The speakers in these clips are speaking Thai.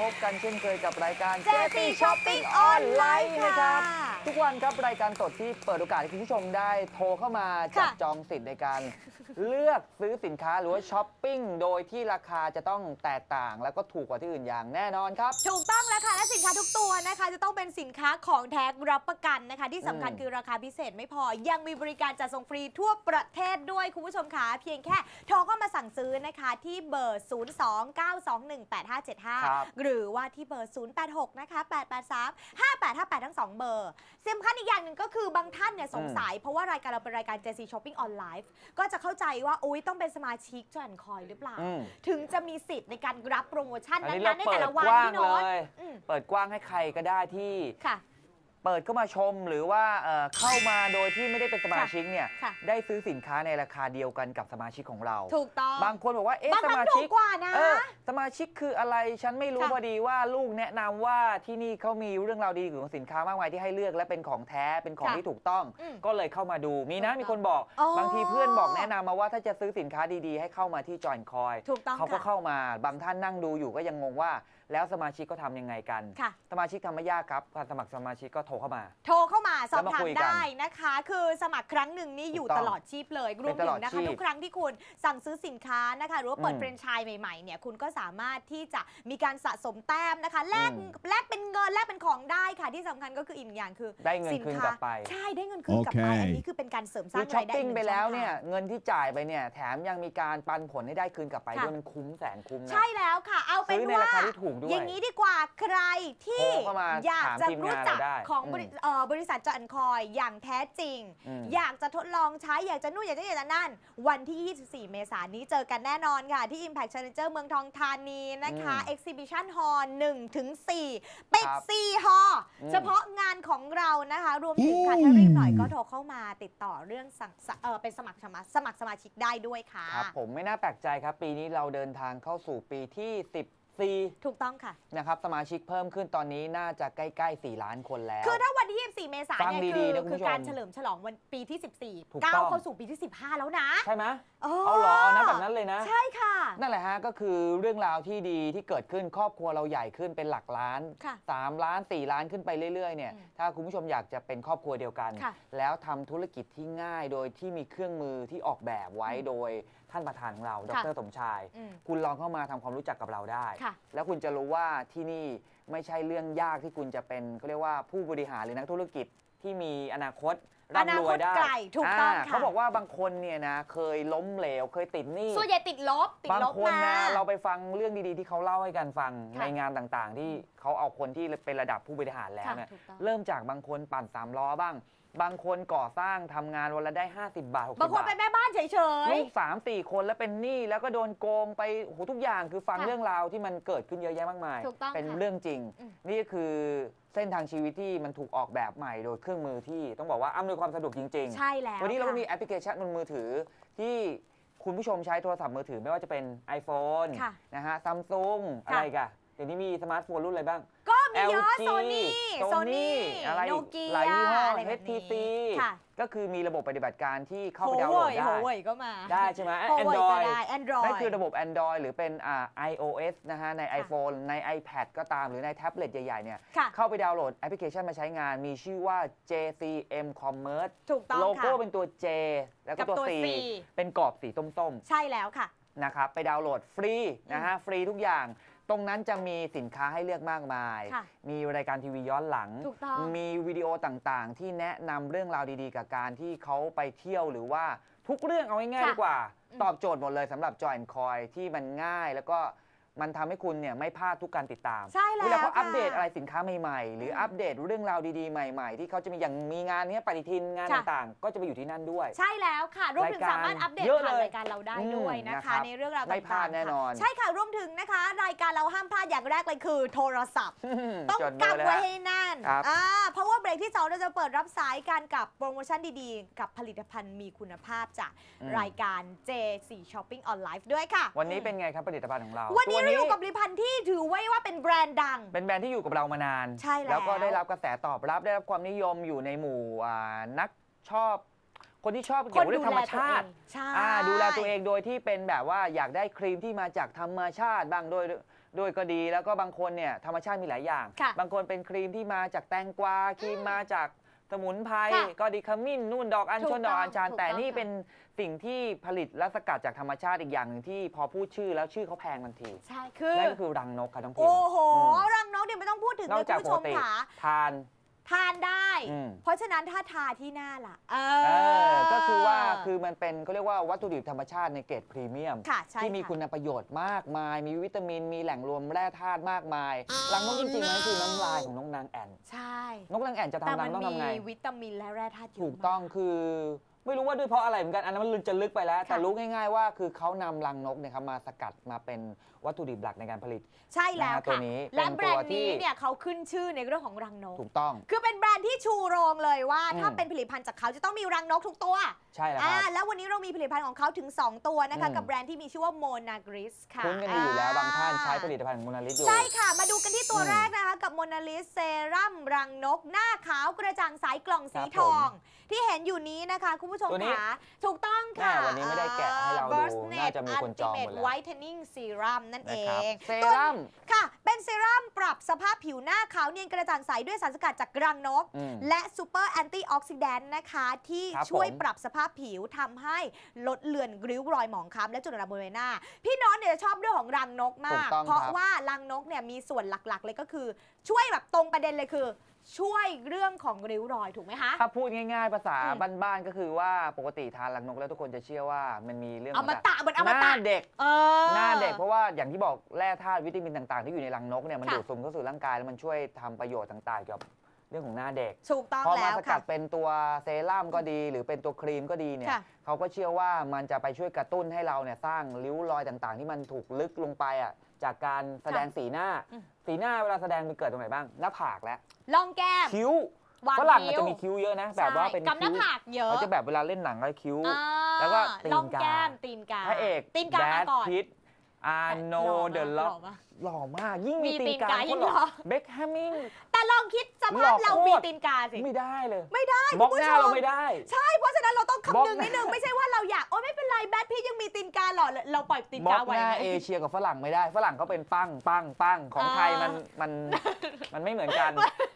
พบกันเช่นเคยกับรายการ JC Shopping ออนไลน์นะครับค่ะ ทุกวันครับรายการสดที่เปิดโอกาสให้คุณผู้ชมได้โทรเข้ามาจับค่ะจองสิทธิ์ในการ เลือกซื้อสินค้าหรือว่าช้อปปิ้งโดยที่ราคาจะต้องแตกต่าง แล้วก็ถูกกว่าที่อื่นอย่างแน่นอนครับ ถูกต้องแล้วค่ะ และสินค้าทุกตัวนะคะ จะต้องเป็นสินค้าของแท้รับประกันนะคะ ที่สำคัญอืม คือราคาพิเศษไม่พอ ยังมีบริการจัดส่งฟรีทั่วประเทศด้วยคุณผู้ชมคะเพียงแค่โทรเข้ามาสั่งซื้อนะคะที่เบอร์029218575 หรือว่าที่เบอร์ 086นะคะ883 5858 ทั้ง 2 เบอร์ สำคัญอีกอย่างหนึ่งก็คือบางท่านเนี่ยสงสัย เพราะว่ารายการเราเป็นรายการ JC Shopping on Live ก็จะเข้าใจว่าอุ้ยต้องเป็นสมาชิกจอยคอยหรือเปล่า อืม ถึงจะมีสิทธิ์ในการรับโปรโมชั่นอันนี้นั้เรานๆในเปิแต่ดละวันกว้างพี่โน้ตเลยอืมเปิดกว้างให้ใครก็ได้ที่ ค่ะ เปิดเข้ามาชมหรือว่าเอ่อเข้ามาโดยที่ไม่ได้เป็นสมาชิกเนี่ยค่ะ ได้ซื้อสินค้าในราคาเดียวกันกับสมาชิกของเรา ถูกต้องบางคนบอกว่าเอ๊ะบางสครั้มางถูชิกกกว่านะ เออสมาชิกคืออะไรฉันไม่รู้ค่ะ พอดีว่าลูกแนะนำว่าที่นี่เขามีเรื่องราวดีของสินค้ามากมายที่ให้เลือกและเป็นของแท้เป็นของค่ะที่ถูกต้องอืมก็เลยเข้ามาดูมีนะถูกต้องมีคนบอก อ๋อบางทีเพื่อนบอกแนะนำมาว่าถ้าจะซื้อสินค้าดีๆ ให้เข้ามาที่จอยคอยถูกต้องเขาก็ค่ะเข้ามาบางท่านนั่งดูอยู่ก็ยังงงว่าแล้วสมาชิกก็ทำยังไงกัน ค่ะ สมาชิกทำไม่ยากครับการสมัครสมาชิกก็โทรเข้ามา โทรเข้ามาสอบแล้วมาถาคุมยกันได้นะคะ คือสมัครครั้งหนึ่งนี่อยู่ถูกต้องตลอดชีพเลยรวมเป็นตถึลองดนะคะชีพทุกครั้งที่คุณสั่งซื้อสินค้านะคะ หรือว่าเปิดอืมแฟรนไชส์ใหม่ๆเนี่ยคุณก็สามารถที่จะมีการสะสมแต้มนะคะแลกอืม แลกเป็นเงินแลกเป็นของได้ค่ะที่สำคัญก็คืออีกอย่างคือได้เงินสินคืนค้ากลับไป ใช่ได้เงินคืนกลับไปโอเค อันนี้คือเป็นการเสริมสร้าคืงอช้อราปยได้ปิ้งอีกหไปนึ่งแล้วช่องเนี่ยทางเงินที่จ่ายไปเนี่ยแถมยังมีการปันผลให้ได้คืนกลับไปค่ะด้วยมันคุ้มแสนคุ้มนะใช่แล้วค่ะ เอาเป็นซื้อในว่า ราคาที่ถูกด้วย อย่างนี้ดีกว่าใครที่โทรเข้ามาอยากถามจะทีมรู้งานจักเราได้ของอืมบริเอ่อบริษัทจอนคอยอย่างแท้จริง อืม อยากจะทดลองใช้อยากจะนู่นอยากจะนี่อยากจะนั่น วันที่ 24 เมษายนนี้เจอกันแน่นอนค่ะ ที่ Impact Challenger เมืองทองธานีนะคะ Exhibition Hall 1ถึง4ปิดครับ4ฮออืม เฉพาะงานของเรานะคะ รวมถึงค่ะถ้ารีบหน่อยก็โทรเข้ามาติดต่อเรื่องสั่งเออเป็นสมัครสมาสมัครสมาชิกได้ด้วยค่ะ ครับผมไม่น่าแปลกใจครับ ปีนี้เราเดินทางเข้าสู่ปีที่ 14ถูกต้องค่ะ นะครับสมาชิกเพิ่มขึ้นตอนนี้น่าจะใกล้ ๆ 4 ล้านคนแล้ว คือถ้าวันที่ 24 เมษายนฟังเนี่ยดีคือๆนะคุณคืผู้อชมการเฉลิมฉลองวันปีที่ ถูก14ก้าต้วอง เข้าสู่ปีที่ 15 แล้วนะใช่ไหมเอเอาเหรอนะแบบนั้นเลยนะ ใช่ค่ะ นั่นแหละฮะก็คือเรื่องราวที่ดีที่เกิดขึ้นครอบครัวเราใหญ่ขึ้นเป็นหลักล้าน ค่ะ3 ล้าน 4 ล้านขึ้นไปเรื่อยๆเนี่ยอืมถ้าคุณผู้ชมอยากจะเป็นครอบครัวเดียวกัน ค่ะแล้วทำธุรกิจที่ง่ายโดยที่มีเครื่องมือที่ออกแบบไว้อืมโดย ท่านประธานของเราดค่ะรสมชาย อืม คุณลองเข้ามาทำความรู้จักกับเราได้ ค่ะ แล้วคุณจะรู้ว่าที่นี่ไม่ใช่เรื่องยากที่คุณจะเป็นเขาเรียกว่าผู้บริหารหรือนักธุรกิจที่มีอนาคตร่ำรวยได้อนาคตไกลถูกต้องาค่ะ เขาบอกว่าบางคนเนี่ยนะเคยล้มเหลวเคยติดหนี้ ส่วนใหญ่ติดลบ ติดบางลบคนมา นะเราไปฟังเรื่องดีๆ ที่เขาเล่าให้กันฟังค่ะในงานต่างๆ ที่เขาเอาคนที่เป็นระดับผู้บริหารแล้วค่ะเนี่ยถูกต้องเริ่มจากบางคนปั่นสามล้อบ้าง บางคนก่อสร้างทำงานวันละได้ 50 บาท 60 บางคนบาเป็นทแม่บ้านเฉย ลูกสามสี่คนแล้วเป็นหนี้แล้วก็โดนโกงไปโอ้โหทุกอย่างคือฟังค่ะเรื่องราวที่มันเกิดขึ้นเยอะแยะมากมาย ถูกต้องเป็นค่ะเรื่องจริง อืม นี่ก็คือเส้นทางชีวิตที่มันถูกออกแบบใหม่โดยเครื่องมือที่ต้องบอกว่าอำนวยความสะดวกจริงๆใช่แล้ววันนี้เราก็ค่ะ มีแอปพลิเคชันบนมือถือที่คุณผู้ชมใช้โทรศัพท์มือถือไม่ว่าจะเป็น iPhone ค่ะนะฮะซัมซุงอะไรกันเดี๋ยวนี้มีสมาร์ทโฟนรุ่นอะไรบ้าง ก็ มีเยอะ LG โซนี่โซ Sony นี่อะไรโนเกียหลายยี่ห้อ อะไรแบบนี้ HTC ค่ะ ก็คือมีระบบปฏิบัติการที่เข้าโฮไปดาวน์โหลเว่ดยได้โฮเว่ยก็มาได้ใช่ไหมโฮเว่ยก็ Android ได้ Android นั่นคือระบบ Android หรือเป็นอ่า iOS นะฮะ ใน iPhone ใน iPad ก็ตามหรือในแท็บเล็ตใหญ่ ๆ เนี่ย ค่ะ เข้าไปดาวน์โหลดแอปพลิเคชันมาใช้งาน มีชื่อว่า JCM Commerce ถูกต้องโลค่ะ โก้เป็นตัว J แล้วก็กับตัว ตัว C C เป็นกรอบสีส้มใช่แล้วค่ะๆนะครับไปดาวน์โหลดฟรีนะฮะฟรีทุกอย่าง ตรงนั้นจะมีสินค้าให้เลือกมากมาย ค่ะมีรายการทีวีย้อนหลัง ถูกต้อง มีวิดีโอต่างๆ ที่แนะนำเรื่องราวดีๆ กับการที่เขาไปเที่ยวหรือว่าทุกเรื่องเอาง่ายๆค่ะดีกว่าอืมตอบโจทย์หมดเลยสำหรับจอยคอยที่มันง่ายแล้วก็ มันทำให้คุณเนี่ยไม่พลาดทุกการติดตาม ใช่แล้วเวลาเขาค่ะอัปเดตอะไรสินค้าใหม่ๆ หรืออมอัปเดตเรื่องราวดีๆใหม่ ๆ ที่เขาจะมีอย่างมีงานเนี้ยปฏิทินงานค่ะต่างๆ ก็จะไปอยู่ที่นั่นด้วย ใช่แล้วค่ะรวมถึงรายการสามารถอัปเดตเยอะผ่านเลยรายการเราได้อืมด้วยนะนะครัคะ บในเรื่องราวต่างๆไม่พลาดแน่นอน ค่ะใช่ค่ะรวมถึงนะคะ รายการเราห้ามพลาดอย่างแรกเลยคือ โทรศัพท์ ต้องจดเบอร์กำไว้เลยให้แน่นครับ อ่าเพราะว่าเบรกที่2เราจะเปิดรับสายกันกับโปรโมชั่นดีๆ กับผลิตภัณฑ์มีคุณภาพจากอืมรายการ J4 Shopping on Live ด้วยค่ะ วันนี้เป็นไงครับผลิตภัณฑ์ของเราวันนี้ตัวเราอยู่กับผลิตภัณฑ์ที่ถือไว้ว่าเป็นแบรนด์ดัง เป็นแบรนด์ที่อยู่กับเรามานาน ใช่แล้วก็ได้รับกระแสตอบรับได้รับความนิยมอยู่ในหมู่อ่านักชอบ คนที่ชอบเกี่ยวกับเรื่องธรรมชาติใช่อ่าดูแลตัวเองโดยที่เป็นแบบว่าอยากได้ครีมที่มาจากธรรมชาติบ้างโดยโดยก็ดีแล้วก็บางคนเนี่ยธรรมชาติมีหลายอย่าง ค่ะ บางคนเป็นครีมที่มาจากแตงกวาครีมมาจาก สมุนไพรค่ะก็ดีขมิ้นนู่นดอกอัญถูชกนดอกอัญชันต้องแต่ถูกต้องนี่ค่ะ เป็นสิ่งที่ผลิตและสกัดจากธรรมชาติอีกอย่างหนึ่งที่พอพูดชื่อแล้วชื่อเขาแพงทันทีใช่คือ นั่นก็คือรังนกค่ะน้องพิมโอ้โหอืมรังนกเนี่ยไม่ต้องพูดถึงนเลอกยจากคุณปผู้ชกมติค่ะ ทาน ทานได้ อืม เพราะฉะนั้นถ้าทาที่หน้าล่ะ เอเอออก็คือว่าคือมันเป็นเขาเรียกว่าวัตถุดิบธรรมชาติในเกรดพรีเมียม ค่ะใช่ที่มีะคุณประโยชน์มากมาย มีวิตามินมีแหล่งรวมแร่ธาตุมากมายรังนกจริงๆมันคือน้ำลายของนกนางแอ่นใช่ นกนางแอ่นจะแต่ทำรัมังนต้องมีทำไง วิตามินและแร่ธาตุเยอะถูกต้องมากคือ ไม่รู้ว่าด้วยเพราะอะไรเหมือนกันอันนั้นมันจะลึกไปแล้ว แต่ค่ะรู้ง่าย ๆ ว่าคือเขานำรังนกเนี่ยครับมาสกัดมาเป็นวัตถุดิบหลักในการผลิต ใช่แล้วนะฮะตัวค่ะ นี้และเป็นแบรตัวนด์ที่นี้เนี่ยเขาขึ้นชื่อในเรื่องของรังนก ถูกต้อง คือเป็นแบรนด์ที่ชูโรงเลยว่า อืม ถ้าเป็นผลิตภัณฑ์จากเขาจะต้องมีรังนกทุกตัวใช่แล้วคอ่ารับ แล้ววันนี้เรามีผลิตภัณฑ์ของเขาถึง 2 ตัวนะคะ อืม กับแบรนด์ที่มีชื่อว่าโมนากริสค่ะคุ้นกันดีอยู่แล้วบางท่านใช้ผลิตตภัณฑ์มูนาลิสอยู่ ใช่ค่ะ มาดูกันที่ตัวอืมแรกนะคะ กับโมนาลิสเซรั่มรังนก หน้าขาวกระจ่างใสกล่องสีครับทอง ที่เห็นอยู่นี้นะคะคุณผู้ชมตัวนี้ค่ะถูกต้องค่ะแม่วันนี้ไม่ได้แกะให้เราดู Burst น่าจะมีคนจองหมด Ultimate แล้ว Whitening Serum นั่นเอนะครับงเซรั่ม ค่ะ เป็นเซรั่มปรับสภาพผิวหน้าขาวเนียนกระจ่างใสด้วยสารสกัดจากรังนก อืม และซูเปอร์แอนตี้ออกซิแดนต์นะคะ ที่ครับช่วยผมปรับสภาพผิวทำให้ลดเลือนริ้วรอยหมองคล้ำและจุดด่างบริเวณหน้า พี่น้องเนี่ยจะชอบเรื่องของรังนกมากถูกต้องเพราะครับ ว่ารังนกเนี่ยมีส่วนหลักๆ เลยก็คือ ช่วยแบบตรงประเด็นเลยคือ ช่วยเรื่องของริ้วรอยถูกไหมคะ ถ้าพูดง่ายๆ ภาษาอืมบ้านๆก็คือว่าปกติทานรังนกแล้วทุกคนจะเชื่อว่ามันมีเรื่องเอามาขงตะเหมือนเอาหมาน้าตะเด็กเออหน้าเด็กเพราะว่าอย่างที่บอกแร่ธาตุวิตามินต่างๆ ที่อยู่ในรังนกเนี่ยมันค่ะดูดซึมเข้าสู่ร่างกายแล้วมันช่วยทำประโยชน์ต่างๆเกี่ยวกับเรื่องของหน้าเด็กถูกต้องพอมาแล้วสกัค่ะดเป็นตัวเซรั่มก็ดี หรือเป็นตัวครีมก็ดีเนี่ยค่ะเขาก็เชื่อว่ามันจะไปช่วยกระตุ้นให้เราเนี่ยสร้างริ้วรอยต่างๆ ที่มันถูกลึกลงไปอะ จากการแสดงสีหน้าอืมสีหน้าเวลาแสดงมันเกิดตรงไหนบ้าง หน้าผากและลองแก้มคิ้ววางฝรั่งมันคิ้วจะมีคิ้วเยอะนะ แบบว่าเป็นใช่กับหน้าคิ้วผากเยอะเขาจะแบบเวลาเล่นหนังก็คิ้วอ่าแล้วก็ตีนลองกาแก้มตีนกาพระเอกตีนกามาก่อนพิทอาโนหล่อเดอะมากล็อกหล่อมากหล่อมาก ยิ่งมีมีตีตีนนกากายิ่งหล่หล่อเบคแฮมมิงแต่ ลองคิดสหล่ภาอพเราโคตรมีตีนกาสิ ไม่ได้เลย ไม่ได้บล็อกคุณหผู้น้าชเรามไม่ได้ ใช่ เพราะฉะนั้นเราต้องบล็อกคำนึงนิดนึง ไม่ใช่ว่าเราอยากโอ้ไม่เป็นไรแบทพี่ยังมีตีนกาหรอเราปล่อยตีนบล็กาอกไว้หน้าไหม เอเชียกับฝรั่งไม่ได้ ฝรั่งเขาเป็นปั้งปั้งปั้งของอ่าไทยมันมันมันไม่เหมือนกัน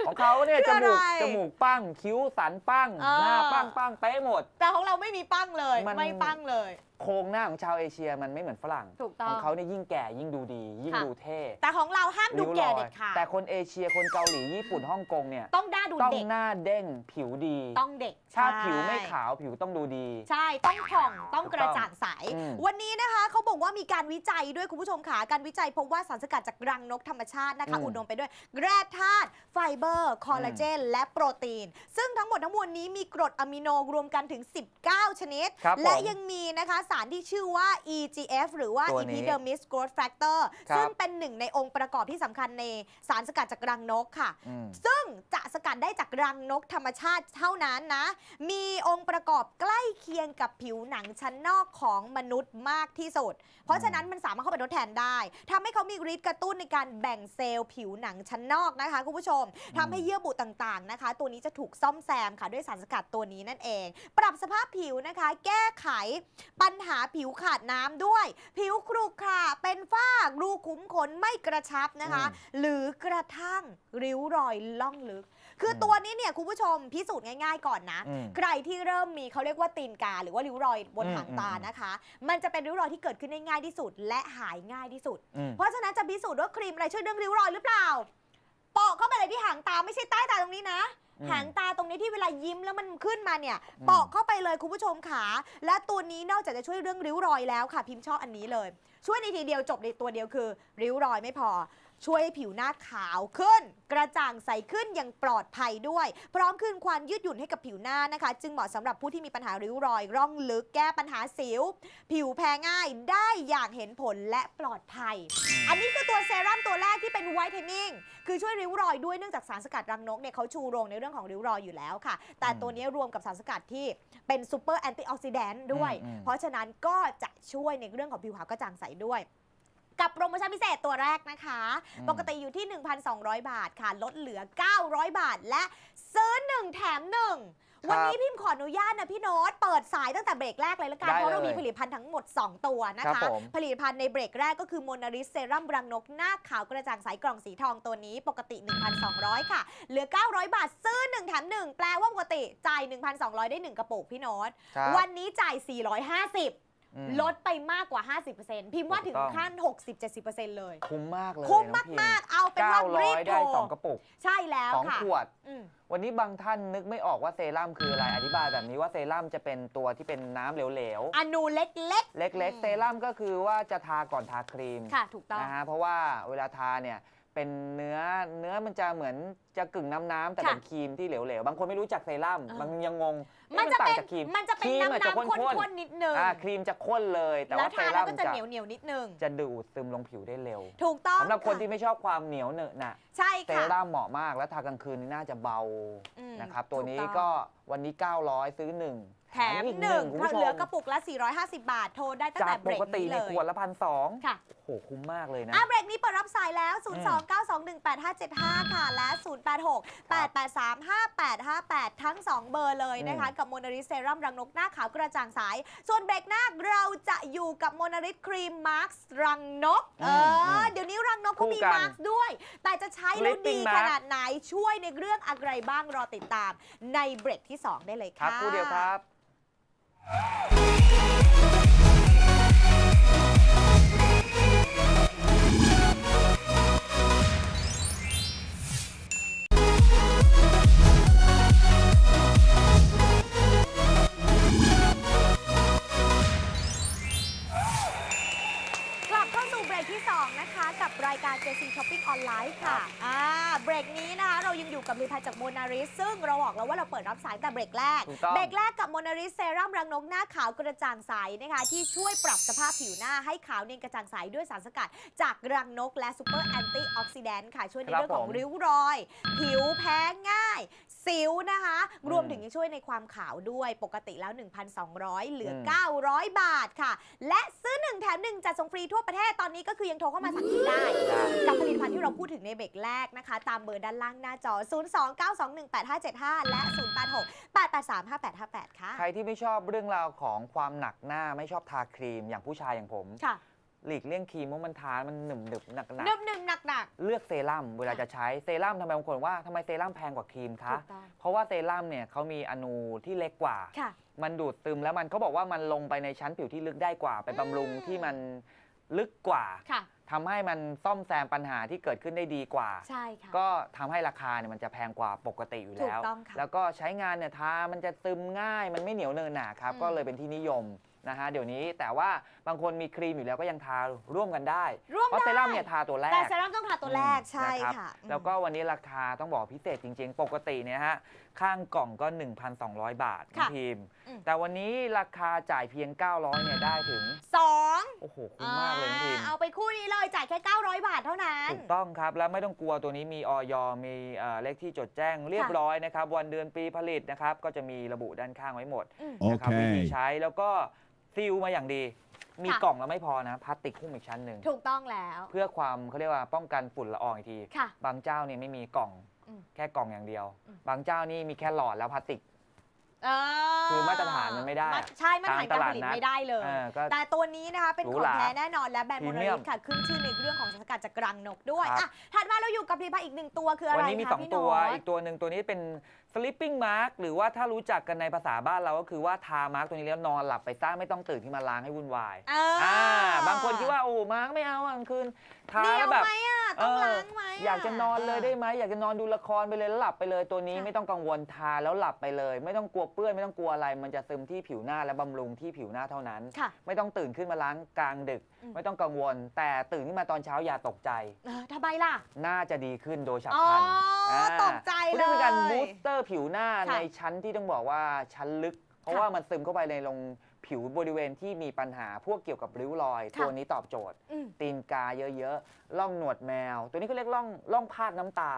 ของเขาเนี่ยคืจออะไรมูกจมูกปั้งคิ้วสันปั้งอ่าหน้าปั้งปั้งเป๊ะหมด แต่ของเราไม่มีปั้งเลยมัน ไม่ปั้งเลย โครงหน้าของชาวเอเชียมันไม่เหมือนฝรั่งถูกต้ขอองงเขาเนี่ยยิ่งแก่ยิ่งดูดี ยิ่งค่ะดูเท่แต่ของเราห้ามดูริ้วรแก่อยเด็ดขาด แต่คนเอเชียคนเกาหลีญี่ปุ่นฮ่องกงเนี่ยต้องด้าดูต้องเด็ก หน้าเด้งผิวดี ต้องเด็กถ้าใช่ ผิวไม่ขาวผิวต้องดูดี ใช่ ต้องผ่องต้องถูกกต้องระจ่างใส อืมวันนี้นะคะเขาบอกว่ามีการวิจัยด้วยคุณผู้ชมค่ะ การวิจัยพบว่าสารสกัดจากรังนกธรรมชาตินะคะ อืมอุดมไปด้วยแร่ธาตุไฟเบอร์ คอลลาเจน และโปรตีน ซึ่งทั้งหมดทั้งมวลนี้มีกรดอะมิโนรวมกันถึง 19 ชนิด ครับและผมยังมีนะคะสารที่ชื่อว่า EGF หรือว่า ตัวนี้ Epidermis Growth Factor ครับซึ่งเป็นหนึ่งในองค์ประกอบที่สำคัญในสารสกัดจากรังนกค่ะ อืมซึ่งจะสกัดได้จากรังนกธรรมชาติเท่านั้นนะ มีองค์ประกอบใกล้เคียงกับผิวหนังชั้นนอกของมนุษย์มากที่สุด เพราะฉะนั้นมันสามารถเข้าไปทดแทนได้ทำให้เขามีฤทธิ์กระตุ้นในการแบ่งเซลล์ผิวหนังชั้นนอกนะคะคุณผู้ชมทำให้เยื่อบุต่างๆนะคะ ตัวนี้จะถูกซ่อมแซมค่ะด้วยสารสกัดตัวนี้นั่นเอง ปรับสภาพผิวนะคะ แก้ไขปัญหาผิวขาดน้ำด้วย ผิวครุขระเป็นฝ้ารูขุมขนไม่กระชับนะคะ หรือกระทั่งริ้วรอยล่องลึก คืออมตัวนี้เนี่ยคุณผู้ชมพิสูจน์ง่ายๆก่อนนะ อืม ใครที่เริ่มมีเขาเรียกว่าตีนกา หรือว่าริ้วรอยบนอืมหางตาอืมนะคะ มันจะเป็นริ้วรอยที่เกิดขึ้นได้ง่ายที่สุด และหายง่ายที่สุด อืม เพราะฉะนั้นจะพิสูจน์ว่าครีมอะไรช่วยเรื่องริ้วรอยหรือเปล่าโปะเข้าไปเลยที่หางตาไม่ใช่ใต้ตาตรงนี้นะ อืมหางตาตรงนี้ที่เวลายิ้มแล้วมันขึ้นมาเนี่ยอืมโปะเข้าไปเลยคุณผู้ชมขาและตัวนี้นอกจากจะช่วยเรื่องริ้วรอยแล้วค่ะ พิมพ์ชอบอันนี้เลย ช่วยในทีเดียวจบในตัวเดียวคือ ริ้วรอยไม่พอ ช่วยให้ผิวหน้าขาวขึ้น กระจ่างใสขึ้นอย่างปลอดภัยด้วย พร้อมคืนความยืดหยุ่นให้กับผิวหน้านะคะ จึงเหมาะสำหรับผู้ที่มีปัญหาริ้วรอย ร่องลึกแก้ปัญหาสิว ผิวแพ้ง่ายได้อย่างเห็นผลและปลอดภัย อันนี้คือตัวเซรั่มตัวแรกที่เป็นไวท์เทนนิ่งคือช่วยริ้วรอยด้วยเนื่องจากสารสกัดรังนกเนี่ยเขาชูโรงในเรื่องของริ้วรอยอยู่แล้วค่ะ แต่อืมตัวนี้รวมกับสารสกัดที่เป็นซูเปอร์แอนตี้ออกซิแดนต์ด้วยอืมอืมเพราะฉะนั้นก็จะช่วยในเรื่องของผิวขาวกระจ่างใสด้วย กับโปรโมชั่นพิเศษตัวแรกนะคะ อืม ปกติอยู่ที่ 1,200 บาทค่ะ ลดเหลือ 900 บาทและซื้อ 1 แถม 1 วันนี้พิมพ์ขออนุญาตนะพี่โน้ตเปิดสายตั้งแต่เบรกแรกเลยละกัน ได้เพราะเราเลยมีผลิตภัณฑ์ทั้งหมด 2 ตัวนะครัคะ บผม ผลิตภัณฑ์ในเบรกแรกก็คือโมนาริสเซรั่มรังนกหน้าขาวกระจ่างใสกล่องสีทองตัวนี้ ปกติ 1,200 ค่ะ เหลือ 900 บาทซื้อ 1 แถม 1 แปลว่าปกติจ่าย 1,200 ได้ 1 กระปุกพี่โน้ต ครับ วันนี้จ่าย 450 อืม ลดไปมากกว่า 50%พิมพ์ว่าถึงถูกต้องขั้น 60-70%เลย คุ้มมากเลยคุ้มน้องพิมาก ๆ เอาเป็นว่ารีบ900 โทได้รสองกระปุกใช่แล้วสองค่ะขวด อืม วันนี้บางท่านนึกไม่ออกว่าเซรั่มคืออะไร อธิบายแบบนี้ว่าเซรั่มจะเป็นตัวที่เป็นน้ำเหลวอนูเล็ก ๆ เล็ก อืม ๆ เซรั่มก็คือว่าจะทาก่อนทาครีมๆ ค่ะ ถูกต้อง นะฮะเพราะว่าเวลาทาเนี่ย เป็นเนื้อเนื้อมันจะเหมือนจะกึ่งน้ำน้ำๆแต่ค่ะเป็นครีมที่เหลวๆ บางคนไม่รู้จักเซรั่มอ่าบางยังงงมันอ๊จะต่างเป็นจากครีมมันจะเป็นครีมน้ำอาจจะน้ำข้นข้นๆนิดนึงอ่าครีมจะข้นเลย แต่แล้วว่าเซทาแล้รั่วมก็จะจะเหนียวเหนียวๆนิดนึงจะดูดซึมลงผิวได้เร็ว ถูกต้องสำหรับคนะที่ไม่ชอบความเหนียวเหนอะหนะใช่เซค่ะรั่มเหมาะมากแล้วทากลางคืนนี่น่าจะเบาอืมนะครับตัวนี้ถูกต้องก็วันนี้ 900 ซื้อ1 แถมหนึ่งคุณผู้ชเหลือมกระปุกละ 450 บาทโทรได้ตั้งจาแต่กเบปรกกตินี้เลเนี่ยขยวดละพันสองค่ะ โอ้โหคุ้มมากเลยนะ อะเบรกนี้เปิดรับสายแล้ว 029218575 ค่ะ และ 086-883-5858 ทั้ง 2 เบอร์เลยนะคะอืมกับโมนาริสเซรั่มรังนกหน้าขาวกระจ่างใส ส่วนเบรกหน้าเราจะอยู่กับโมนาริสครีมมาร์ครังนก เออเดี๋ยวนี้รังนกเขามีคู่กันมาร์คด้วย แต่จะใช้แล้วดี Sleeping ข Mask นาดไหนช่วยในเรื่องอะไรบ้างรอติดตามในเบรกที่ 2 ได้เลยครัค่ะ บคู่เดียวครับ Oh, รกที่ 2 นะคะ กับรายการ JC Shopping Online ค่ะอ่าเบรกนี้นะคะเรายังอยู่กับผลิตภัณฑ์จากโมนาริสซึ่งเราบอกแล้วว่าเราเปิดรับสายแต่เบรกแรก ถูกต้อง เบรกแรกกับโมนาริสเซรั่มรังนกหน้าขาวกระจ่างใสนะคะ ที่ช่วยปรับสภาพผิวหน้าให้ขาวเนียนกระจ่างใสด้วยสารสกัด จากรังนกและซูเปอร์แอนตี้ออกซิแดนต์ค่ะ ช่วยในครับเรื่องของผมริ้วรอย ผิวแพ้ง่าย สิวนะคะ รวมถึงยังช่วยในความขาวด้วยปกติแล้ว 1,200 เหลืออม900 บาทค่ะ และซื้อ 1 แถม 1 จัดส่งฟรีทั่วประเทศตอนนี้ก็คือยังโทรเข้ามาสั่งซื้อได้ได้ กับผลิตภัณฑ์ที่เราพูดถึงในเบรกแรกนะคะ ตามเบอร์ด้านล่างหน้าจอ 029218575 และ 086-883-5858 ค่ะ ใครที่ไม่ชอบเรื่องราวของความหนักหน้าไม่ชอบทาครีมอย่างผู้ชายอย่างผม ค่ะ หลีกเลี่ยงครีมเพราะมันทามันหนึบหนึบๆหนักหนัก นึบหนึ่งหนักหนัก เลือกเซรั่มเวลาจะใช้เซรั่มทำไมบางคนว่าทำไมเซรั่มแพงกว่าครีมๆคะถูกต้องเพราะว่าเซรั่มเนี่ยเขามีอนูที่เล็กกว่า ค่ะมันดูดซึมแล้วมันเขาบอกว่ามันลงไปในชั้นผิวที่ลึกได้กว่า ไปบำรุงอืม ที่มันลึกกว่าค่ะ ทำให้มันซ่อมแซมปัญหาที่เกิดขึ้นได้ดีกว่า ใช่ค่ะ ก็ทำให้ราคาเนี่ยมันจะแพงกว่าปกติอยู่แล้ว ถูกต้องค่ะแล้วก็ใช้งานเนี่ยทามันจะซึมง่าย มันไม่เหนียวเนินหนาครับ อืม ก็เลยเป็นที่นิยม นะฮะเดี๋ยวนี้แต่ว่าบางคนมีครีมอยู่แล้วก็ยังทาร่วมกันได้ ร่วมเพราะเซได้รั่มเนี่ยทาตัวแรแต่ก เซรั่มต้องทาตัวแรกอืมใช่นะครับค่ะอืมแล้วก็วันนี้ราคาต้องบอกพิเศษจริงๆ ปกติเนี่ยฮะข้างกล่องก็ 1,200 บาทน้องทีมอืม แต่วันนี้ราคาจ่ายเพียง 900เนี่ยได้ถึง สองโอ้โห คุ้มมากเลยน้องทีมอ่าเอาไปคู่นี้เลยจ่ายแค่ 900 บาทเท่านั้น ถูกต้องครับ แล้วไม่ต้องกลัวตัวนี้มีออยมีเอ่อเลขที่จดแจ้งเรียบร้อยนะครับ วันเดือนปีผลิตนะครับ ก็จะมีระบุด้านข้างไว้หมดอืม นะครับวิธี Okay. ใช้แล้วก็ซีลมาอย่างดี มีค่ะ กล่องแล้วไม่พอนะพลาสติกหุ้มอีกชั้นหนึ่งถูกต้องแล้ว เพื่อความเขาเรียกว่าป้องกันฝุ่นละอองอีกที ค่ะ บางเจ้าเนี่ยไม่มีกล่อง อืม แค่กล่องอย่างเดียว อืม บางเจ้านี่มีแค่หลอดแล้วพลาสติกเอคือมาตรฐานมันไม่ได้าใช่มาตรฐานการผลิตตามตลาดนัดไม่ได้เลยเออก็แต่ตัวนี้นะคะเป็นหรูของหราแท้แน่นอนและแบรนด์พรีโมนาเมียริมสค่ะขึ้นชื่อในเรื่องของสารสกัดจากกรังนกด้วยครับ อะถัดมาเราอยู่กับผลิตภัณฑ์อีกหนึ่งตัวคืออะไรวันี้มี คะสองพี่ตัวโน้ตอีกตัวหนึ่งตัวนี้เป็น sleeping mask หรือว่าถ้ารู้จักกันในภาษาบ้านเราก็คือว่าทามาร์กตัวนี้แล้วนอนหลับไปซ่าไม่ต้องตื่นขึ้นมาล้างให้วุ่นวายเอออ่าบางคนคิดว่าโอ้มาร์กไม่เอาอะกลางคืนทาเดีแล้ยววแบบ ไหมอะ ต้องล้างไหมอยากจะนอนเลยได้ไหมอยากจะนอนดูละครไปเลยแล้วหลับไปเลยตัวนี้ค่ะไม่ต้องกังวลทาแล้วหลับไปเลย ไม่ต้องกลัวเปื้อนไม่ต้องกลัวอะไร มันจะซึมที่ผิวหน้าและบำรุงที่ผิวหน้าเท่านั้น ค่ะ ไม่ต้องตื่นขึ้นมาล้างกลางดึกอืมไม่ต้องกังวล แต่ตื่นขึ้นมาตอนเช้าอย่าตกใจ เออทำไมล่ะ น่าจะดีขึ้นโดยฉับอ๋อพลันตกใจเพื่อเป็นการเลยบูสเตอร์ผิวหน้าค่ะในชั้นที่ต้องบอกว่าชั้นลึก เพราะค่ะว่ามันซึมเข้าไปในลง ผิวบริเวณที่มีปัญหาพวกเกี่ยวกับริ้วรอย ค่ะตัวนี้ตอบโจทย์ อืม ตีนกาเยอะๆล่องหนวดแมว ตัวนี้ก็เรียกล่องล่องพาดน้ำตา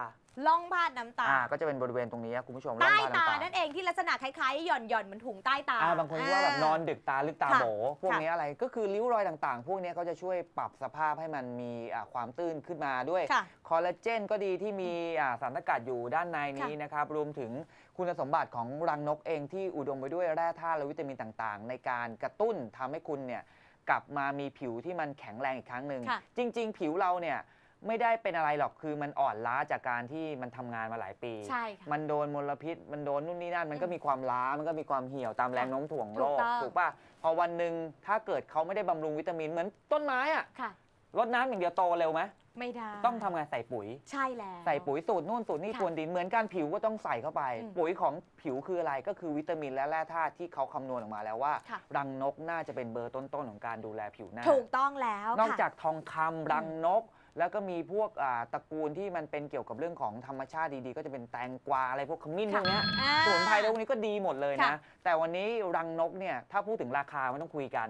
ล่องพาดน้ำตา อ่าก็จะเป็นบริเวณตรงนี้ครับคุณผู้ชมใต้ร่องตาผ้นั่นเองที่ลักษณะคล้ายๆ หย่อนหย่อนๆเหมือนถุงใต้ตา อ่าบางคนคิดว่าแบบนอนดึกตาลึกตาค่ะโบพวกค่ะ นี้อะไรก็คือริ้วรอยต่างๆ พวกนี้เขาจะช่วยปรับสภาพให้มันมีอ่าความตื้นขึ้นมาด้วยค่ะ คอลลาเจนก็ดีที่มีอ่าสารสกัดอยู่ด้านในนี้นะครับรวมถึงคุณสมบัติของรังนกเองที่อุดมไปด้วยแร่ธาตุและวิตามินต่างๆ ในการกระตุ้นทำให้คุณเนี่ยกลับมามีผิวที่มันแข็งแรงอีกครั้งหนึ่งค่ะ จริง ๆ ผิวเราเนี่ย ไม่ได้เป็นอะไรหรอกคือมันอ่อนล้าจากการที่มันทำงานมาหลายปี ใช่ค่ะ มันโดนมลพิษ มันโดนนู่นนี่นั่น มันก็อืมมีความล้า มันก็มีความเหี่ยวตามแรงโน้มถ่วงโลก ถูกต้อง ถูกป่ะ พอวันหนึ่งถ้าเกิดเขาไม่ได้บำรุงวิตามินเหมือนต้นไม้อะค่ะ รดน้ำอย่างเดียวโตเร็วไหมไม่ได้ต้องทำไงใส่ปุ๋ย ใช่แล้ว ใส่ปุ๋ยสูตรนู่นสูตรนี่ค่ะพรวนดินเหมือนกันผิวก็ต้องใส่เข้าไป อืมปุ๋ยของผิวคืออะไรก็คือวิตามินและแร่ธาตุที่เขาคำนวณออกมาแล้วว่า ค่ะ รังนกน่าจะเป็นเบอร์ต้นๆของการดูแลผิวหน้า ถูกต้องแล้วนอกค่ะ จากทองคำรังนก แล้วก็มีพวกอ่าตระกูลที่มันเป็นเกี่ยวกับเรื่องของธรรมชาติดีๆ ก็จะเป็นแตงกวาอะไรพวกขมิ้นพวกเนี้ยอ่า สมุนไพรพวกนี้ก็ดีหมดเลยค่ะนะแต่วันนี้รังนกเนี่ยถ้าพูดถึงราคาไม่ต้องคุยกัน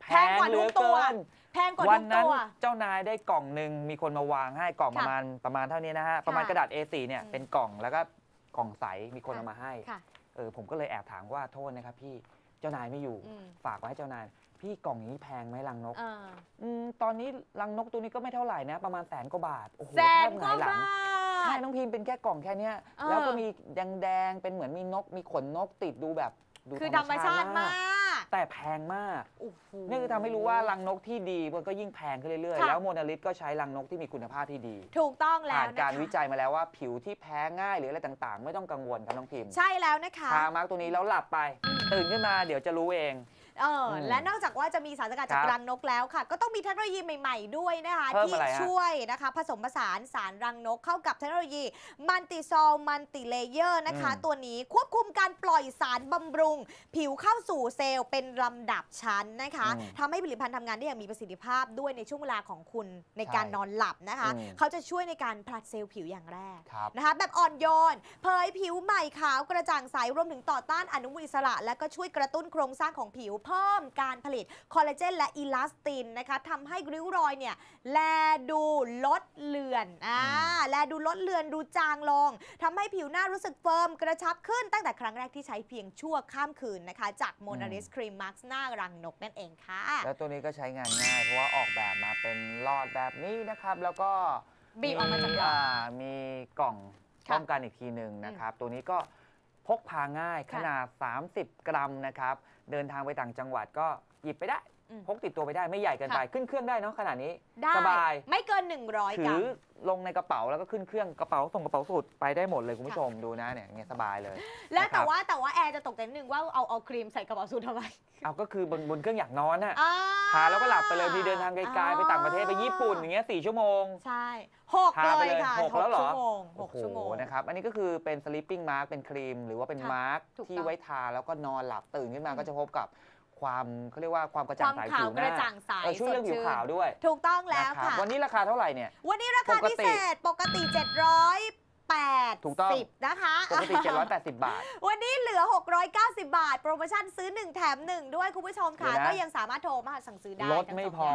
แพงกว่าเหลืทุอกตัวเกินแพงกว่าวัทุกนั้นตัว เจ้านายได้กล่องหนึ่งมีคนมาวางให้กล่องปค่ะระมาณประมาณเท่านี้นะฮะประมาณค่ะกระดาษ A4 เนี่ยอืมเป็นกล่องแล้วก็กล่องใสมีคนค่ะ เอามาให้ค่ะ เออผมก็เลยแอบถามว่าโทษนะครับพี่เจ้านายไม่อยู่ อืม ฝากไว้ให้เจ้านาย พี่กล่องนี้แพงไหมรังนกเอออืมตอนนี้รังนกตัวนี้ก็ไม่เท่าไหร่นะ ประมาณแสนกว่าบาทโอ้โหแสนทบกหว่างายหลัง บาใช่ท น้องพิมพ์เป็นแค่กล่องแค่เนี้ยเออ แล้วก็มีแดงๆเป็นเหมือนมีนกมีขนนกติดดูแบบดูคือธรรมชาติมากแต่แพงมากโอ้โห นี่คือทำให้รู้ว่ารังนกที่ดีมันก็ยิ่งแพงขึ้นเรื่อยๆค่ะ แล้วโมนาลิสก็ใช้รังนกที่มีคุณภาพที่ดีถูกต้องแล้วผ่านนะคะการวิจัยมาแล้วว่าผิวที่แพ้ง่ายหรืออะไรต่างๆ ไม่ต้องกังวลครับน้องพิมพ์ใช่แล้วนะคะ ทามาร์กตัวนี้แล้วหลับไป ตื่นขึ้นมาเดี๋ยวจะรู้เอง เอออมและนอกจากว่าจะมีสารสกัดจากครับรังนกแล้วค่ะ ก็ต้องมีเทคโนโลยีใหม่ ๆ ด้วยนะคะ เพิ่มที่อะไรฮะ ช่วยนะคะ ผสมผสานสารรังนกเข้ากับเทคโนโลยีมัลติซอลมัลติเลเยอร์นะคะ อืม ตัวนี้ควบคุมการปล่อยสารบำรุง ผิวเข้าสู่เซลล์เป็นลำดับชั้นนะคะทำให้ผลิตภัณฑ์ทำงานได้อย่างมีประสิทธิภาพด้วยในช่วงเวลาของคุณในการนอนหลับนะคะเขาจะช่วยในการผลัดเซลล์ผิวอย่างแรก ครับ นะคะแบบอ่อนโยน เผยผิวใหม่ขาวกระจ่างใสรวมถึงต่อต้านอนุมูลอิสระ และก็ช่วยกระตุ้นโครงสร้างของผิว เพิ่มการผลิตคอลลาเจนและอิลาสตินนะคะทำให้ริ้วรอยเนี่ยแลดูลดเลือนอ่าอืมแลดูลดเลือนดูจางลงทำให้ผิวหน้ารู้สึกเฟิร์มกระชับขึ้นตั้งแต่ครั้งแรกที่ใช้เพียงชั่วข้ามคืนนะคะ จากโมนาริสครีมมาร์กหน้ารังนกนั่นเองค่ะ แล้วตัวนี้ก็ใช้งานง่าย เพราะว่าออกแบบมาเป็นหลอดแบบนี้นะครับ แล้วก็บีบออกมาจากหลอดอ่มีกล่องค่ะป้องกันอีกทีหนึ่งนะครับ ตัวนี้ก็พกพาง่ายขค่ะนาด 30 กรัมนะครับ เดินทางไปต่างจังหวัดก็หยิบไปได้ อืม พกติดตัวไปได้ไม่ใหญ่เกินไป ขึ้นเครื่องได้เนาะขนาดนี้ ได้สบาย ไม่เกิน 100ถืกรัอมลงในกระเป๋าแล้วก็ขึ้นเครื่องกระเป๋าส่งกระเป๋าสูตรไปได้หมดเลยคุณผู้ชมดูนะเนี่ยอย่างเงี้ยสบายเลย และแต่นะครับว่าแต่ว่าแอร์จะตกใจนิดนึงว่าเอาเอาครีมใส่กระเป๋าสูททำไมเอาก็คือบนบนเครื่องอยากนอนน่ะอ่ทาแล้วก็หลับไปเลยมีเดินทางไกลๆไปต่างประเทศไปญี่ปุ่นอย่างเงี้ยสี่ชั่วโมง ใช่หกทาเลไปยเลยค่ะหกแล้วเหรอ ชั่วโมงหโอ้กโหชั่วโมง นะครับ อันนี้ก็คือเป็น sleeping mask เป็นครีม หรือว่าเป็นค่ะมาร์กถูกที่ต้องไว้ทาแล้วก็นอนหลับตื่นขึ้นมาอืมก็จะพบกับ ความเขาเรียกว่าความกระคจ่างวามใสขาวผิวหกน้าระจ่างใสเออช่วยเรื่องสดผิวชื่นขาวด้วยถูกต้องแล้วนะครับค่ะวันนี้ราคาเท่าไหร่เนี่ย วันนี้ราคาปกพิติเศษปกติ780ถูกต้องนะคะปกติ 780 บาท วันนี้เหลือ 690 บาท โปรโมชั่นซื้อ 1 แถม 1 ด้วยคุณผู้ชมค่ะ เดี๋ยวนะ ก็ยังสามารถโทรมาสั่งซื้อได้ลดทั้งไม่สงพอ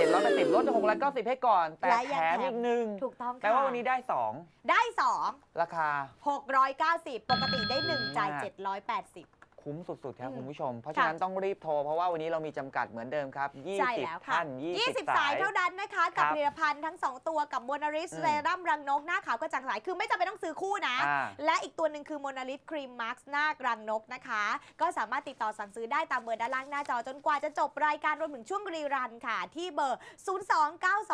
ย่าง 780ลด690ให้ก่อน แต่และยัแถงมแถม อีกหนึ่งถูกต้องค่ะแปลว่าวันนี้ได้ ได้2ราคา2 690 ปกติได้ 1 จ่ายมาก780 คุ้มสุดๆครับอืมคุณผู้ชม เพราะฉะนั้นต้องรีบโทร เพราะว่าวันนี้เรามีจำกัดเหมือนเดิมครับ ใช่แล้ว20 ค่ะ ท่าน 20 20 สายเท่านั้นนะคะ กับครับผลิตภัณฑ์ทั้ง 2 ตัวกับโมนาริสอืม เซรั่มรังนกหน้าขาวกระจ่างใสคือไม่จำเป็นต้องซื้อคู่นะ อ่า และอีกตัวหนึ่งคือโมนาลิสครีมมาร์กหน้ากรังนกนะคะ ก็สามารถติดต่อสั่งซื้อได้ตามเบอร์ด้านล่างหน้าจอจนกว่าจะจบรายการรวมถึงช่วงรีรันค่ะ ที่เบอร์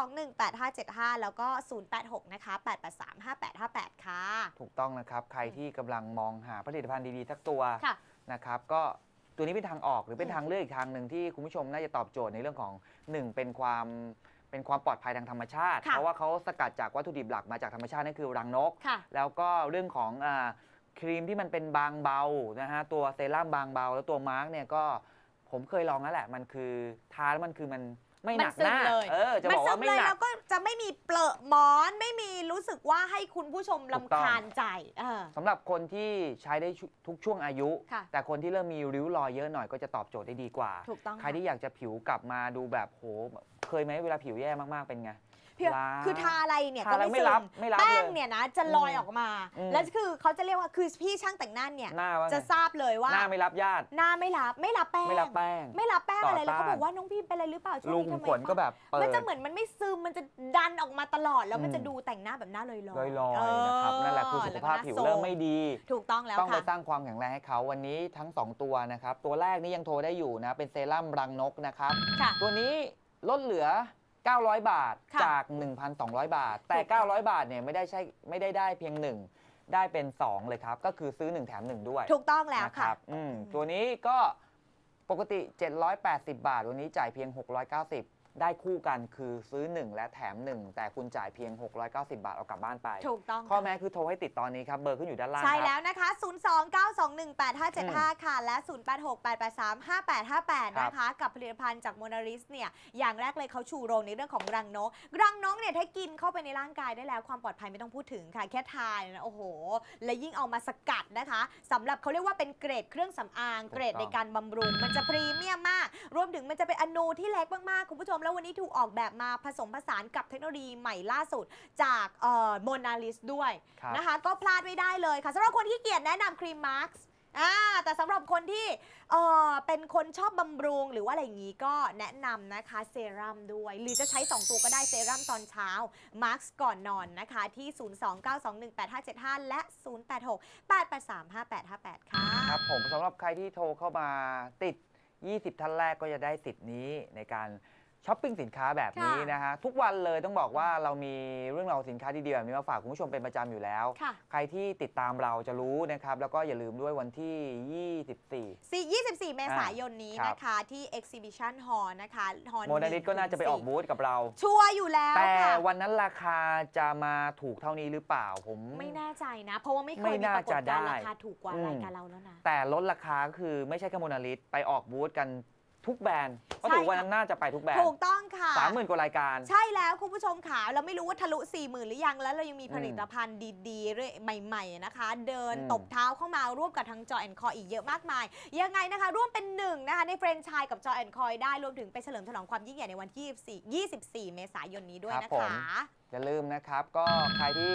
029218575 แล้วก็ 086 นะคะ 8835858 ค่ะ ถูกต้องนะครับ ใครที่กำลังมองหาผลิตภัณฑ์ดีๆสักตัว ค่ะ นะครับก็ตัวนี้เป็นทางออกหรือเป็นอืมทางเลือกอีกทางหนึ่งที่คุณผู้ชมน่าจะตอบโจทย์ในเรื่องของ 1 เป็นความเป็นความปลอดภัยทางธรรมชาติ ค่ะเพราะว่าเขาสกัดจากวัตถุดิบหลักมาจากธรรมชาตินั่นคือรังนก ค่ะ แล้วก็เรื่องของอาครีมที่มันเป็นบางเบานะฮะตัวเซรั่มบางเบา แล้วตัวมาร์กเนี่ยก็ผมเคยลองแล้วแหละมันคือทาแล้วมันคือมัน ไม่หนักมันซึหมน้าเลยเออจะมันบอกซึว่ามไม่เลยหนัแล้กวก็จะไม่มีเปลอะหมอนไม่มีรู้สึกว่าให้คุณผู้ชมถูกต้องลำคาญใจเออสำหรับคนที่ใช้ได้ทุกช่วงอายุค่ะแต่คนที่เริ่มมีริ้วรอยเยอะหน่อยก็จะตอบโจทย์ได้ดีกว่าถูกต้องใครที่อยากจะผิวกลับมาดูแบบโหเคยไหมเวลาผิวแย่มากๆเป็นไงเพียงล้าคือทาอะไรเนี่ยทาก็อะไรไม่ไม่ซึรับมไม่รับแป้เลงยเนี่ยนะจะลอยอืมออกมา อืม แล้วคือเขาจะเรียกว่าคือพี่ช่างแต่งหน้าเนี่ยหน้าว่าไงจะทราบเลยว่าหน้าไม่รับญาติหน้าไม่รับไม่รับแป้ง ไม่รับแป้ง ไม่รับแป้งอะไรต่อแล้วเขาต้านบอกว่าน้องพี่เป็นอะไรหรือเปล่าช่วงลุงนี้ทำไมขนก็แบบเปิมันดจะเหมือนมันไม่ซึมมันจะดันออกมาตลอดแล้วมันอืมจะดูแต่งหน้าแบบหน้าลอยๆลอยๆนะครับนั่นแหละคือสุขภาพผิวเริ่มไม่ดี ถูกต้องแล้วต้องไปค่ะ สร้างความแข็งแรงให้เขาวันนี้ทั้ง 2 ตัวนะครับ ตัวแรกนี่ยังโทรได้อยู่นะ เป็นเซรั่มรังนกนะครับ ค่ะ ตัวนี้ลดเหลือ 900 บาทค่ะ จาก 1,200 บาท แต่ถูกต้อง900 บาทเนี่ยไม่ได้ใช่ไม่ได้ได้เพียง 1 ได้เป็น 2 เลยครับ ก็คือซื้อ 1 แถม 1 ด้วยถูกต้องแล้วนะคค่ะ รับอืมตัวนี้ก็ปกติ 780 บาท วันนี้จ่ายเพียง 690 ได้คู่กันคือซื้อ 1 และแถม 1 แต่คุณจ่ายเพียง 690 บาทเอากลับบ้านไป ถูกต้องข้อค่ะแม้คือโทรให้ติดตอนนี้ครับ เบอร์ขึ้นอยู่ด้านล่างใช่ครับแล้วนะคะ 029218575 ค่ะ และ 0868835858 นะคะ กับผลิตภัณฑ์จากโมนาริสเนี่ย อย่างแรกเลยเขาชูโรงในเรื่องของรังนก รังนกเนี่ยถ้ากินเข้าไปในร่างกายได้แล้วความปลอดภัยไม่ต้องพูดถึงค่ะ แค่ทานนะโอ้โห และยิ่งเอามาสกัดนะคะสำหรับเขาเรียกว่าเป็นเกรดเครื่องสำอางถูกต้องเกรดในการบำรุง มันจะพรีเมียมมาก รวมถึงมันจะเป็นอนูที่เล็กมากๆคุณผู้ชมแล้ววันนี้ถูกออกแบบมาผสมผสานกับเทคโนโลยีใหม่ล่าสุดจากโมนาลิสด้วยครับนะคะ ก็พลาดไม่ได้เลยค่ะสำหรับคนที่เกียจแนะนำครีมมาร์คอ่าแต่สำหรับคนที่เออเป็นคนชอบบำรุงหรือว่าอะไรอย่างนี้ก็แนะนำนะคะเซรั่มด้วย หรือจะใช้ 2 ตัวก็ได้เซรั่มตอนเช้ามาร์คก่อนนอนนะคะ ที่ 029218575 และ 086-883-5858 ค่ะ ครับผมสำหรับใครที่โทรเข้ามาติด 20 ท่านแรกก็จะได้สิทธิ์นี้ในการ ช้อปปิ้งสินค้าแบบนี้ค่ะนะฮะทุกวันเลยต้องบอกว่าเรามีเรื่องราวสินค้าดีๆแบบนี้มาฝากคุณผู้ชมเป็นประจำอยู่แล้ว ค่ะ ใครที่ติดตามเราจะรู้นะครับ แล้วก็อย่าลืมด้วยวันที่ 24 4 24 เมษายนนี้ครับ นะคะ ที่ Exhibition Hall นะคะฮอโมนาลิสก็น่าจะไปออกบูธกับเรา ชัวร์อยู่แล้วแต่ค่ะ วันนั้นราคาจะมาถูกเท่านี้หรือเปล่าผม ไม่แน่ใจนะ เพราะว่าไม่เคไม่ยมีน่าปรากฏจะการณ์ได้ราคาถูกกว่าอืม รายการเราแล้วนะ แต่ลดราคาก็คือไม่ใช่แค่โมนาลิสไปออกบูธกัน ทุกแบรนด์ก็ใช่ถือว่าค่ะวันนั้นน่าจะไปทุกแบรนถูด์กต้องค่ะสามหมื่นกว่ารายการ ใช่แล้วคุณผู้ชมค่ะเราไม่รู้ว่าทะลุ4 0,000หรือยังแล้วเรายังมีผลิตภัณฑ์ดีๆเรื่อยใหม่ ๆนะคะ เดินอืมตบเท้าเข้ามาร่วมกับทางจอแอนคออีกเยอะมากมาย ยังไงนะคะ ร่วมเป็นหนึ่งนะคะในเฟรนไชส์กับจอแอนคอยได้รวมถึงไปเฉลิมฉลองความยิ่งใหญ่ในวันที่24 24 เมษายนนี้ด้วยนะครัคะบผมอย่าลืมนะครับก็ใครที่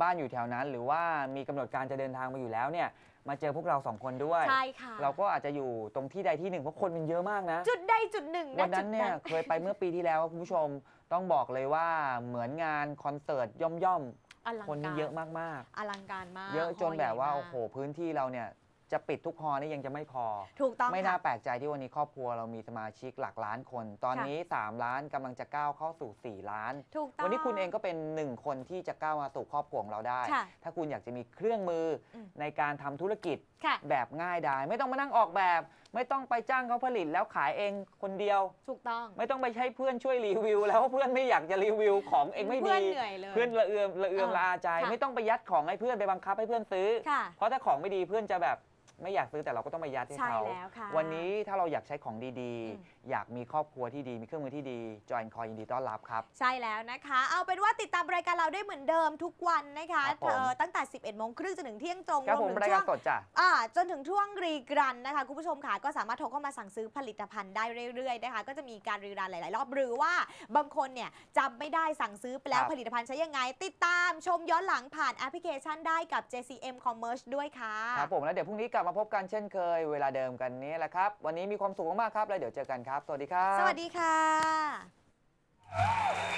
บ้านอยู่แถวนั้น หรือว่ามีกำหนดการจะเดินทางมาอยู่แล้วเนี่ย มาเจอพวกเราสองคนด้วย ใช่ค่ะ เราก็อาจจะอยู่ตรงที่ใดที่หนึ่งเพราะคนมันเยอะมากนะ จุดใดจุดหนึ่งวันะนจุนั้ดนเนี่ย เคยไปเมื่อปีที่แล้วคุณผู้ชมต้องบอกเลยว่าเหมือนงานคอนเสิร์ตย่อมอลังๆคนกานี่รเยอะมากอลังการมากๆ เยอะจนแบบว่าฮโอ้โหพื้นที่เราเนี่ย จะปิดทุกฮอลนี่ยังจะไม่พอ ถูกต้องไม่น่าค่ะ แปลกใจที่วันนี้ครอบครัวเรามีสมาชิกหลักล้านคน ตอนค่ะ นี้ 3 ล้านกำลังจะก้าวเข้าสู่ 4 ล้าน ถูกต้อง วันนี้คุณเองก็เป็นหนึ่งคนที่จะก้าวมาสู่ครอบครัวของเราได้ ค่ะถ้าคุณอยากจะมีเครื่องมืออม ในการทำธุรกิจค่ะ แบบง่ายดายไม่ต้องมานั่งออกแบบ ไม่ต้องไปจ้างเขาผลิตแล้วขายเองคนเดียว ถูกต้องไม่ต้องไปใช้เพื่อนช่วยรีวิว แล้วเพื่อนไม่อยากจะรีวิวของเองไม่เพื่ดีอนเหนื่อยเลย เพื่อนละเอือมละเอือมเออละอาใจ ค่ะ ไม่ต้องไปยัดของให้เพื่อนไปบังคับให้เพื่อนซื้อ ค่ะ เพราะถ้าของไม่ดีเพื่อนจะแบบ ไม่อยากซื้อแต่เราก็ต้องไปยัดให้ใช่เขาแล้วค่ะวันนี้ถ้าเราอยากใช้ของดีอืมๆอยากมีครอบครัวที่ดีมีเครื่องมือที่ดีจอยคอยยินดีต้อนรับครับ ใช่แล้วนะคะ เอาเป็นว่าติดตามรายการเราได้เหมือนเดิมทุกวันนะคะครับผม เอ่อตั้งแต่ 11โมงครึ่งจนถึงเที่ยงตรงครับรผวมมถึงรายช่กาวรงสดจ้ะ อ่าจนถึงช่วงรีกรันนะคะคุณผู้ชมค่ะก็สามารถโทรเข้ามาสั่งซื้อผลิตภัณฑ์ได้เรื่อยๆนะคะก็จะมีการรีรันหลายๆ รอบหรือว่าบางคนเนี่ยจำไม่ได้สั่งซื้อไปแล้วครับ ผลิตภัณฑ์ใช้ยังไง ติดตามชมย้อนหลังผ่านแอปพลิเคชันได้กับ JCM Commerce ด้วยค่ะ ครับผมแล้วเดี๋ยวพรุ่งนี้กลับมาาพบกันเช่นเคย เวลาเดิมกันนี้แหละครับ วันนี้มีความสุขมากครับ แล้วเดี๋ยวเจอกันครับ สวัสดีครับ สวัสดีค่ะ Thank.